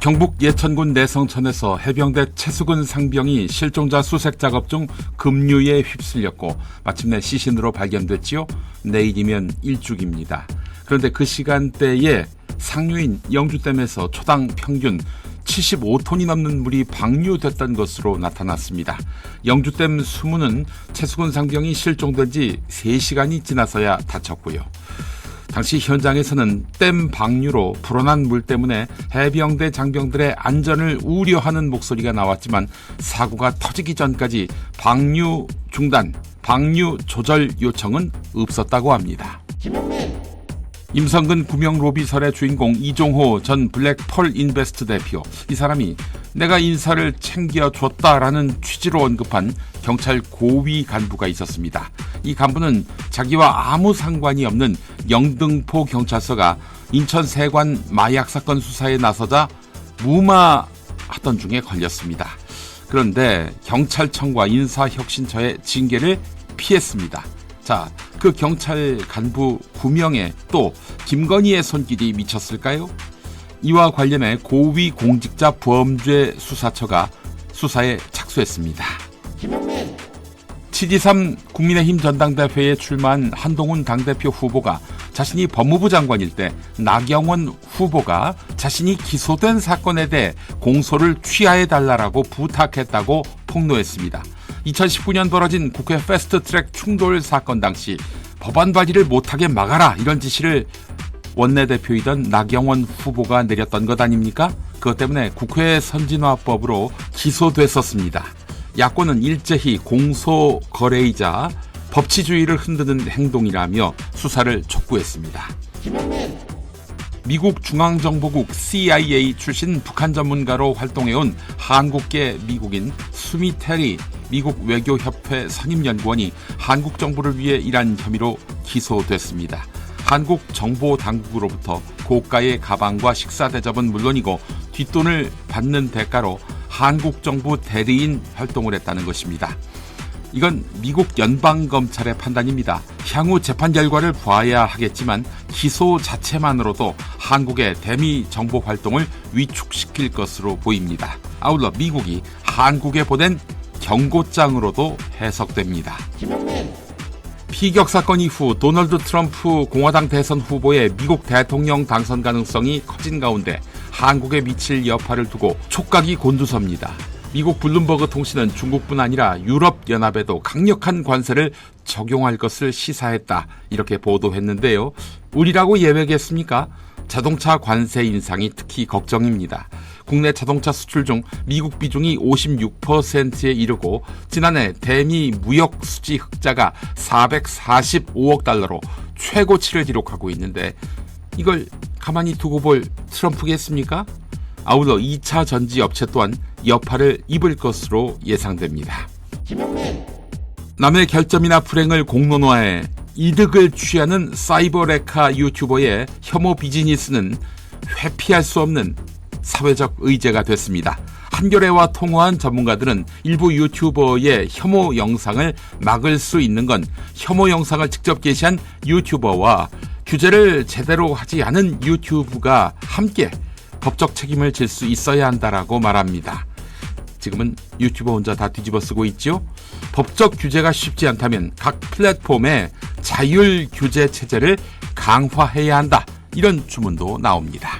경북 예천군 내성천에서 해병대 최수근 상병이 실종자 수색 작업 중 급류에 휩쓸렸고 마침내 시신으로 발견됐지요. 내일이면 일주기입니다. 그런데 그 시간대에 상류인 영주댐에서 초당 평균 75톤이 넘는 물이 방류됐던 것으로 나타났습니다. 영주댐 수문은 최수근 상병이 실종된 지 3시간이 지나서야 닫혔고요. 당시 현장에서는 댐 방류로 불어난 물 때문에 해병대 장병들의 안전을 우려하는 목소리가 나왔지만 사고가 터지기 전까지 방류 중단, 방류 조절 요청은 없었다고 합니다. 임성근 구명 로비설의 주인공 이종호 전 블랙펄 인베스트 대표. 이 사람이 내가 인사를 챙겨줬다라는 취지로 언급한 경찰 고위 간부가 있었습니다. 이 간부는 자기와 아무 상관이 없는 영등포 경찰서가 인천 세관 마약 사건 수사에 나서자 무마하던 중에 걸렸습니다. 그런데 경찰청과 인사혁신처의 징계를 피했습니다. 자, 그 경찰 간부 9명에 또 김건희의 손길이 미쳤을까요? 이와 관련해 고위공직자 범죄 수사처가 수사에 착수했습니다. 김용민. 7.23 국민의힘 전당대회에 출마한 한동훈 당대표 후보가 자신이 법무부 장관일 때 나경원 후보가 자신이 기소된 사건에 대해 공소를 취하해 달라라고 부탁했다고 폭로했습니다. 2019년 벌어진 국회 패스트트랙 충돌 사건 당시 법안 발의를 못하게 막아라 이런 지시를 원내대표이던 나경원 후보가 내렸던 것 아닙니까? 그것 때문에 국회 선진화법으로 기소됐었습니다. 야권은 일제히 공소 거래이자 법치주의를 흔드는 행동이라며 수사를 촉구했습니다. 미국 중앙정보국 CIA 출신 북한 전문가로 활동해온 한국계 미국인 수미 테리 미국 외교협회 선임연구원이 한국 정부를 위해 일한 혐의로 기소됐습니다. 한국 정보 당국으로부터 고가의 가방과 식사 대접은 물론이고 뒷돈을 받는 대가로 한국 정부 대리인 활동을 했다는 것입니다. 이건 미국 연방검찰의 판단입니다. 향후 재판 결과를 봐야 하겠지만 기소 자체만으로도 한국의 대미 정보 활동을 위축시킬 것으로 보입니다. 아울러 미국이 한국에 보낸 경고장으로도 해석됩니다. 피격 사건 이후 도널드 트럼프 공화당 대선 후보의 미국 대통령 당선 가능성이 커진 가운데 한국에 미칠 여파를 두고 촉각이 곤두섭니다. 미국 블룸버그 통신은 중국뿐 아니라 유럽연합에도 강력한 관세를 적용할 것을 시사했다. 이렇게 보도했는데요. 우리라고 예외겠습니까? 자동차 관세 인상이 특히 걱정입니다. 국내 자동차 수출 중 미국 비중이 56%에 이르고 지난해 대미 무역 수지 흑자가 445억 달러로 최고치를 기록하고 있는데 이걸 가만히 두고 볼 트럼프겠습니까? 아울러 2차 전지 업체 또한 여파를 입을 것으로 예상됩니다. 남의 결점이나 불행을 공론화해 이득을 취하는 사이버 레카 유튜버의 혐오 비즈니스는 회피할 수 없는 사회적 의제가 됐습니다. 한겨레와 통화한 전문가들은 일부 유튜버의 혐오 영상을 막을 수 있는 건 혐오 영상을 직접 게시한 유튜버와 규제를 제대로 하지 않은 유튜브가 함께 법적 책임을 질 수 있어야 한다라고 말합니다. 지금은 유튜버 혼자 다 뒤집어 쓰고 있죠? 법적 규제가 쉽지 않다면 각 플랫폼의 자율 규제 체제를 강화해야 한다. 이런 주문도 나옵니다.